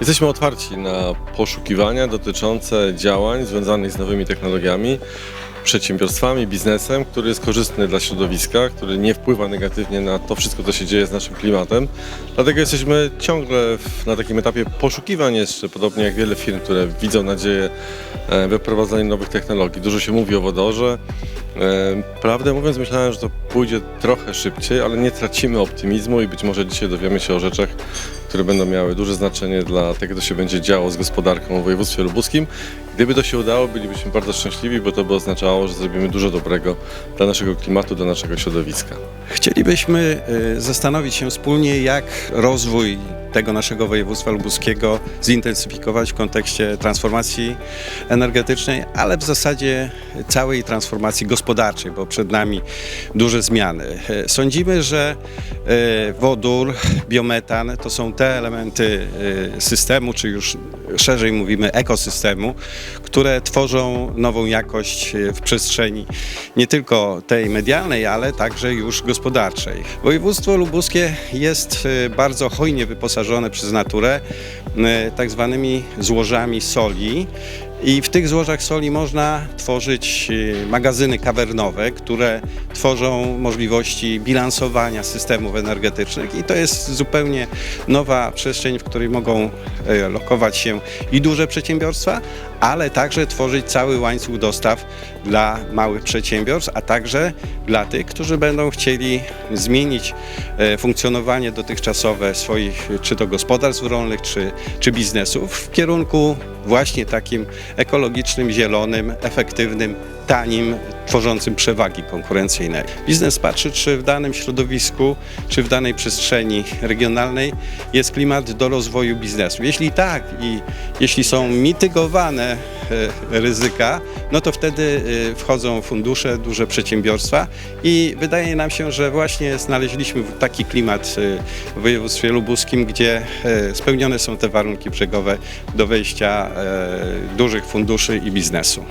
Jesteśmy otwarci na poszukiwania dotyczące działań związanych z nowymi technologiami, przedsiębiorstwami, biznesem, który jest korzystny dla środowiska, który nie wpływa negatywnie na to wszystko, co się dzieje z naszym klimatem. Dlatego jesteśmy ciągle w, na takim etapie poszukiwań jeszcze, podobnie jak wiele firm, które widzą nadzieję e, we wprowadzaniu nowych technologii. Dużo się mówi o wodorze. E, Prawdę mówiąc, myślałem, że to pójdzie trochę szybciej, ale nie tracimy optymizmu i być może dzisiaj dowiemy się o rzeczach, które będą miały duże znaczenie dla tego, co się będzie działo z gospodarką w województwie lubuskim. Gdyby to się udało, bylibyśmy bardzo szczęśliwi, bo to by oznaczało, że zrobimy dużo dobrego dla naszego klimatu, dla naszego środowiska. Chcielibyśmy y, zastanowić się wspólnie, jak rozwój tego naszego województwa lubuskiego zintensyfikować w kontekście transformacji energetycznej, ale w zasadzie całej transformacji gospodarczej, bo przed nami duże zmiany. E, Sądzimy, że e, wodór, biometan to są te elementy e, systemu, czy już szerzej mówimy ekosystemu, które tworzą nową jakość w przestrzeni nie tylko tej medialnej, ale także już gospodarczej. Województwo lubuskie jest bardzo hojnie wyposażone przez naturę e, tak zwanymi złożami soli. I w tych złożach soli można tworzyć e, magazyny kawernowe, które tworzą możliwości bilansowania systemów energetycznych. I to jest zupełnie nowa przestrzeń, w której mogą e, lokować się i duże przedsiębiorstwa, ale także tworzyć cały łańcuch dostaw dla małych przedsiębiorstw, a także dla tych, którzy będą chcieli zmienić e, funkcjonowanie dotychczasowe swoich czy to gospodarstw rolnych, czy, czy biznesów w kierunku właśnie takim ekologicznym, zielonym, efektywnym, tanim, tworzącym przewagi konkurencyjne. Biznes patrzy, czy w danym środowisku, czy w danej przestrzeni regionalnej jest klimat do rozwoju biznesu. Jeśli tak i jeśli są mitygowane e, ryzyka, no to wtedy e, wchodzą fundusze, duże przedsiębiorstwa i wydaje nam się, że właśnie znaleźliśmy taki klimat e, w województwie lubuskim, gdzie e, spełnione są te warunki brzegowe do wejścia dużych funduszy i biznesu.